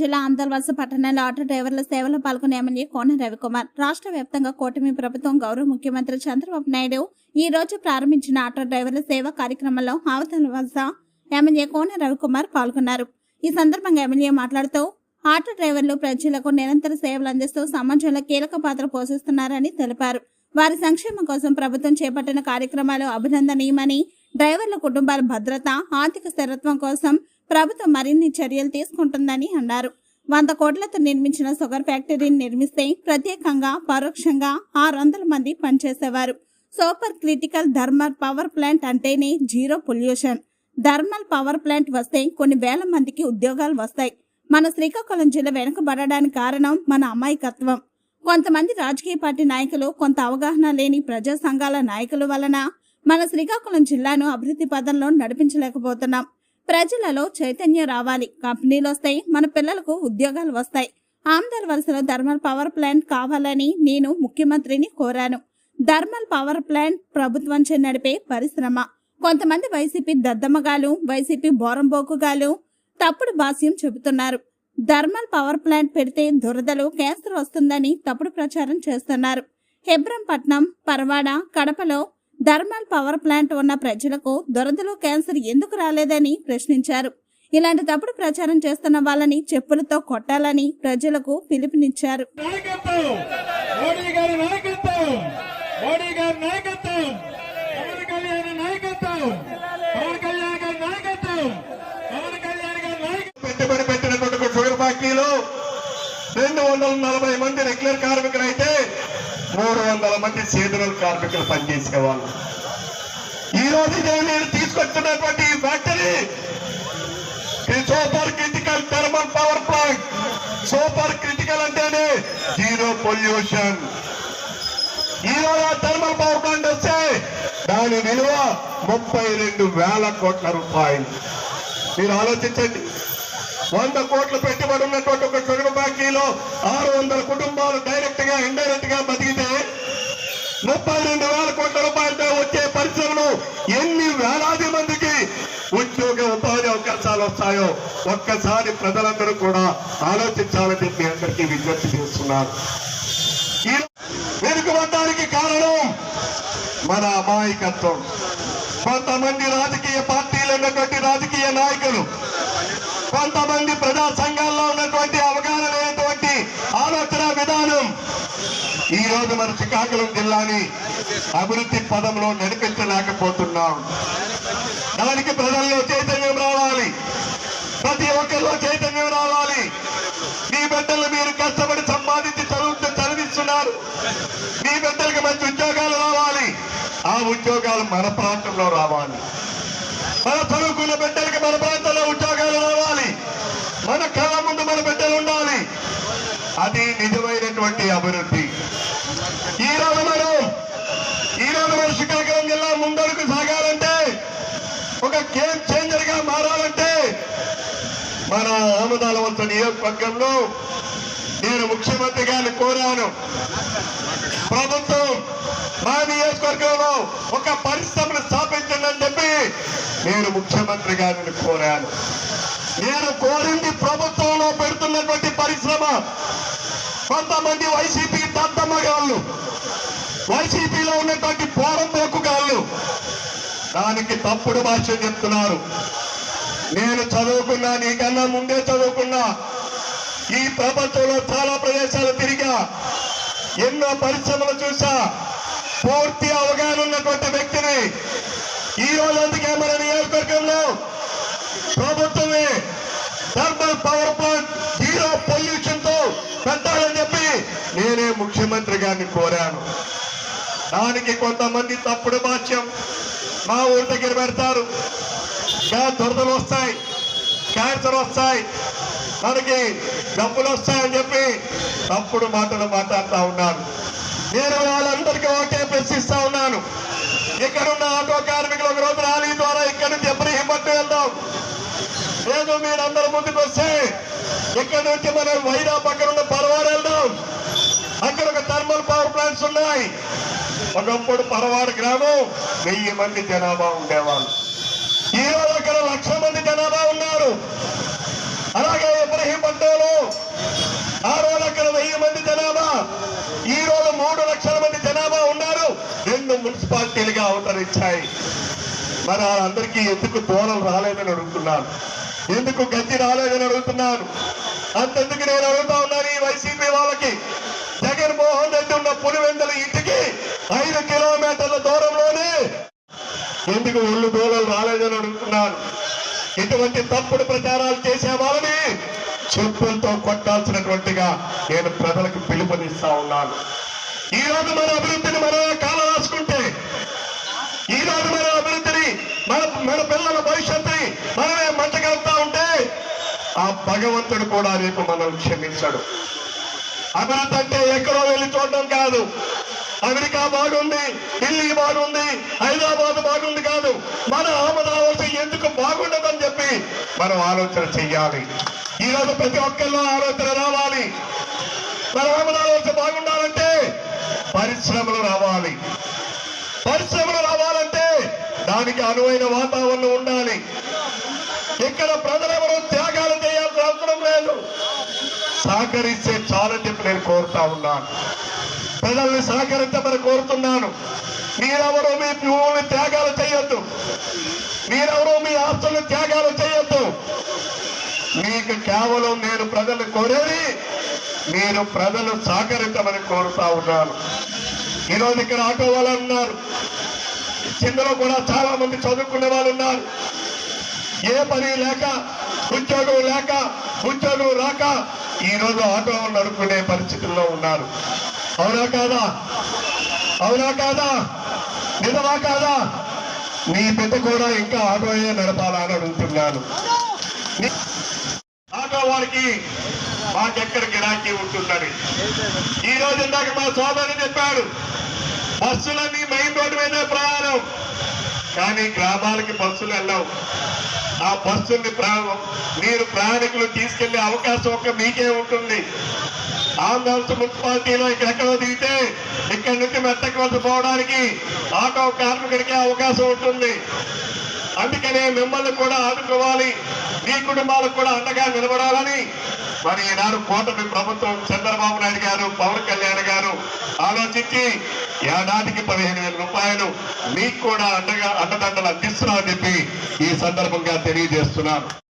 జిల్లా ఆందల్వలస పట్టణంలో ఆటో డ్రైవర్ల సేవలో పాల్గొనే ఎమ్మెల్యే కోన రవికుమార్. రాష్ట్ర వ్యాప్తంగా కూటమి ప్రభుత్వం గౌరవ ముఖ్యమంత్రి చంద్రబాబు నాయుడు ఈ రోజు ప్రారంభించిన ఆటో డ్రైవర్ల సేవ కార్యక్రమంలో ఆవతలవలస ఎమ్మెల్యే కోన రవికుమార్ పాల్గొన్నారు. ఈ సందర్భంగా ఎమ్మెల్యే మాట్లాడుతూ ఆటో డ్రైవర్లు ప్రజలకు నిరంతర సేవలు అందిస్తూ సమాజంలో కీలక పాత్ర పోషిస్తున్నారని తెలిపారు. వారి సంక్షేమం కోసం ప్రభుత్వం చేపట్టిన కార్యక్రమాలు అభినందనీయమని డ్రైవర్ల కుటుంబాల భద్రత ఆర్థిక స్థిరత్వం కోసం ప్రభుత్వం మరిన్ని చర్యలు తీసుకుంటుందని అన్నారు. వంద కోట్లతో నిర్మించిన షుగర్ ఫ్యాక్టరీని నిర్మిస్తే ప్రత్యేకంగా పరోక్షంగా ఆరు వందల మంది పనిచేసేవారు. Super critical thermal power plant అంటేనే zero pollution. Thermal power plant వస్తే కొన్ని వేల మందికి ఉద్యోగాలు వస్తాయి. మన శ్రీకాకుళం జిల్లా వెనుకబడడానికి కారణం మన అమాయకత్వం. కొంతమంది రాజకీయ పార్టీ నాయకులు కొంత అవగాహన లేని ప్రజా సంఘాల నాయకుల వలన మన శ్రీకాకుళం జిల్లాను అభివృద్ధి పదంలో నడిపించలేకపోతున్నాం. ప్రజలలో చైతన్యం రావాలి. కంపెనీలు వస్తాయి మన పిల్లలకు ఉద్యోగాలు వస్తాయి. ఆంధ్ర వలసలో థర్మల్ పవర్ ప్లాంట్ కావాలని నేను ముఖ్యమంత్రిని కోరాను. థర్మల్ పవర్ ప్లాంట్ ప్రభుత్వంచే నడిపే పరిశ్రమ. కొంతమంది వైసీపీ దద్దమ్మగాలు వైసీపీ బోరంబోకుగాలు తప్పుడు భాష్యం చెబుతున్నారు. థర్మల్ పవర్ ప్లాంట్ పెడితే దురదలు క్యాన్సర్ వస్తుందని తప్పుడు ప్రచారం చేస్తున్నారు. హెబ్రంపట్నం పరవాడ కడపలో థర్మల్ పవర్ ప్లాంట్ ఉన్న ప్రజలకు దురదలు క్యాన్సర్ ఎందుకు రాలేదని ప్రశ్నించారు. ఇలాంటి తప్పుడు ప్రచారం చేస్తున్న వాళ్ళని చెప్పులతో కొట్టాలని ప్రజలకు పిలుపునిచ్చారు. పెట్టుబడి పెట్టినటువంటి షుగర్ ఫ్యాక్టరీలో రెండు వందల నలభై మంది రెగ్యులర్ కార్మికులు మూడు వందల మంది చేతుల కార్మికులు పనిచేసేవాళ్ళు. ఈ రోజు నేను తీసుకొచ్చినటువంటి ఈ factory super critical thermal power plant super critical అంటేనే జీరో పొల్యూషన్ ఈ రోజు ఆ థర్మల్ పవర్ ప్లాంట్ వస్తే దాని విలువ ముప్పై రెండు వేల కోట్ల రూపాయలు. మీరు ఆలోచించండి. వంద కోట్లు పెట్టుబడి ఉన్నటువంటి ఒక షుగర్ ఫ్యాక్టరీలో ఆరు వందల కుటుంబాలు డైరెక్ట్గా ఇండైరెక్ట్గా బతికితే ముప్పై రెండు వేల కోట్ల రూపాయలతో వచ్చే పరిశ్రమలు ఎన్ని వేలాది మందికి ఉద్యోగ ఉపాధి అవకాశాలు వస్తాయో ఒక్కసారి ప్రజలందరూ కూడా ఆలోచించాలని మీ అందరికీ విజ్ఞప్తి చేస్తున్నారు. వెనుకబడ్డానికి కారణం మన అమాయకత్వం. కొంతమంది రాజకీయ పార్టీలు ఉన్నటువంటి రాజకీయ నాయకులు కొంతమంది ప్రజా సంఘాల్లో ఉన్నటువంటి అవగాహన లేనటువంటి ఆలోచన విధానం ఈ రోజు మన శ్రీకాకుళం జిల్లాని అభివృద్ధి పదంలో నడిపించలేకపోతున్నాం. దానికి ప్రజల్లో చైతన్యం ఒక్కరిలో చైతన్యం రావాలి. మీ బిడ్డలు మీరు కష్టపడి సంపాదించి చదువు చదివిస్తున్నారు. మీ బిడ్డలకి మంచి ఉద్యోగాలు రావాలి. ఆ ఉద్యోగాలు మన ప్రాంతంలో రావాలి. మన చదువుకున్న బిడ్డలకి మన ప్రాంతంలో ఉద్యోగాలు రావాలి. మన కళ ముందు మన బిడ్డలు ఉండాలి. అది నిజమైనటువంటి అభివృద్ధి. ఈరోజు మనం ఈరోజు మన శ్రీకాకుళం జిల్లా ముందడుగు సాగాలంటే ఒక గేమ్ మన ఆమదాలవంత నియోజకవర్గంలో నేను ముఖ్యమంత్రి గారిని కోరాను. ప్రభుత్వం మా నియోజకవర్గంలో ఒక పరిశ్రమను స్థాపించండి అని చెప్పి నేను ముఖ్యమంత్రి గారిని కోరాను. నేను కోరింది ప్రభుత్వంలో పెడుతున్నటువంటి పరిశ్రమ కొంతమంది వైసీపీ దత్తమ్మగాళ్ళు వైసీపీలో ఉన్నటువంటి పోరంపోకుగాళ్ళు దానికి తప్పుడు భాష చెప్తున్నారు. నేను చదువుకున్నా నీకన్నా ముందే చదువుకున్నా. ఈ ప్రపంచంలో చాలా ప్రదేశాలు తిరిగా. ఎన్నో పరిశ్రమలు చూసా. పూర్తి అవగాహన ఉన్నటువంటి వ్యక్తిని. ఈ రోజు అందుకే మన నియోజకవర్గంలో ప్రభుత్వమే థర్మల్ పవర్ ప్లాంట్ జీరో పొల్యూషన్తో పెట్టాలని చెప్పి నేనే ముఖ్యమంత్రి గారిని కోరాను. దానికి కొంతమంది తప్పుడు భాష్యం మా ఊరి దగ్గర పెడతారు. దురదలు వస్తాయి. క్యాన్సర్ వస్తాయి. మనకి డబ్బులు వస్తాయని చెప్పి తప్పుడు మాటలు మాట్లాడుతూ ఉన్నారు నేను వాళ్ళందరికీ ఒకే ప్రశ్నిస్తా ఉన్నాను. ఇక్కడున్న ఆటో కార్మికులు ఒక రోజు ర్యాలీ ద్వారా ఇక్కడి నుంచి ఎప్పుడు హిమ్మట్టు వెళ్దాం. లేదు మీరందరూ ముందుకు వస్తే ఇక్కడ నుంచి మనం వైరా పక్కన ఉన్న పరవాడు వెళ్దాం. అక్కడ ఒక థర్మల్ పవర్ ప్లాంట్స్ ఉన్నాయి. ఒకప్పుడు పరవాడు గ్రామం వెయ్యి మంది జనాభా ఉండేవాళ్ళు. ఈరోజు అక్కడ లక్ష మంది జనాభా ఉన్నారు. అలాగే ఇబ్రహీం పట్టణంలో ఆ రోజు అక్కడ వెయ్యి మంది జనాభా. ఈ రోజు మూడు లక్షల మంది జనాభా ఉన్నారు. రెండు మున్సిపాలిటీలుగా అవతరించాయి. మరి వాళ్ళందరికీ ఎందుకు దూరం రాలేదని అడుగుతున్నాను. ఎందుకు గతి రాలేదని అడుగుతున్నాను. అంతెందుకు నేను అడుగుతా ఉన్నాను ఈ వైసీపీ వాళ్ళకి? జగన్మోహన్ రెడ్డి ఉన్న పులివెందుల ఇంటికి ఐదు కిలోమీటర్ల దూరంలోనే ఎందుకు ఒళ్ళు దూరం రాలేదని అడుగుతున్నాను ఇటువంటి తప్పుడు ప్రచారాలు చేసే వాళ్ళని చెప్పులతో కొట్టాల్సినటువంటిగా నేను ప్రజలకు పిలుపునిస్తా ఉన్నాను. ఈ రోజు మన అభివృద్ధిని మనమే కాలం రాసుకుంటే ఈ రోజు మన అభివృద్ధిని మన మన పిల్లల భవిష్యత్తుని మనమే మంటగలుగుతా ఉంటే ఆ భగవంతుడు కూడా రేపు మనం క్షమించడు. అభివృద్ధి అంటే ఎక్కడో వెళ్ళి చూడడం కాదు. అమెరికా బాగుంది ఢిల్లీ బాగుంది హైదరాబాద్ బాగుంది కాదు. మన అహ్మదాబాద్ ఎందుకు బాగుండదని చెప్పి మనం ఆలోచన చెయ్యాలి. ఈ రోజు ప్రతి ఒక్కరిలో ఆలోచన రావాలి. మన అహ్మదాబాద్ బాగుండాలంటే పరిశ్రమలు రావాలి. పరిశ్రమలు రావాలంటే దానికి అనువైన వాతావరణం ఉండాలి. ఇక్కడ ప్రజలెవరూ త్యాగాలు చేయాల్సిన అవసరం లేదు. సహకరిస్తే చాలని చెప్పి నేను కోరుతా ఉన్నాను. ప్రజల్ని సహకరించమని కోరుతున్నాను. మీరెవరూ మీ భూముల్ని త్యాగాలు చేయొద్దు. మీరెవరూ మీ ఆస్తుల్ని త్యాగాలు చేయొద్దు. మీకు కేవలం నేను ప్రజలు కోరేది మీరు ప్రజలు సహకరించమని కోరుతా ఉన్నాను. ఈరోజు ఇక్కడ ఆటో వాళ్ళు ఉన్నారు. కిందలో కూడా చాలా మంది చదువుకునే వాళ్ళు ఉన్నారు. ఏ పని లేక ఉద్యోగం లేక ఉద్యోగం రాక ఈరోజు ఆటో నడుపుకునే పరిస్థితుల్లో ఉన్నారు. అవునా కాదా? అవునా కాదా? నిజమా కాదా? నీ బిడ్డ కూడా ఇంకా ఆటోయే నడపాలా అని అడుగుతున్నాను. ఆటో వారికి మాకెక్కడ గిరాకీ ఉంటుందని. ఈ రోజు ఇందాక మా సోదరుడు చెప్పాడు బస్సులన్నీ మెయిన్ రోడ్డు మీదే ప్రయాణం. కానీ గ్రామాలకి బస్సులు వెళ్ళవు. ఆ బస్సుల్ని ప్రా- మీరు ప్రయాణికులు తీసుకెళ్ళే అవకాశం ఒక మీకే ఉంటుంది. ఆంధ్రప్రదేశ్ మున్సిపాలిటీలో ఇక్కడెక్కడో దిగితే ఇక్కడి నుంచి మెత్తకి వలస పోవడానికి ఆటో కార్మికుడికి అవకాశం ఉంటుంది. అందుకనే మిమ్మల్ని కూడా ఆదుకోవాలి. మీ కుటుంబాలకు కూడా అండగా నిలబడాలని. మరి ఈనాడు కూటమి ప్రభుత్వం చంద్రబాబు నాయుడు గారు పవన్ కళ్యాణ్ గారు ఆలోచించి ఏడాదికి పదిహేను వేల రూపాయలు మీకు కూడా అండగా అండదండలు అందిస్తున్నామని చెప్పి ఈ సందర్భంగా తెలియజేస్తున్నాను.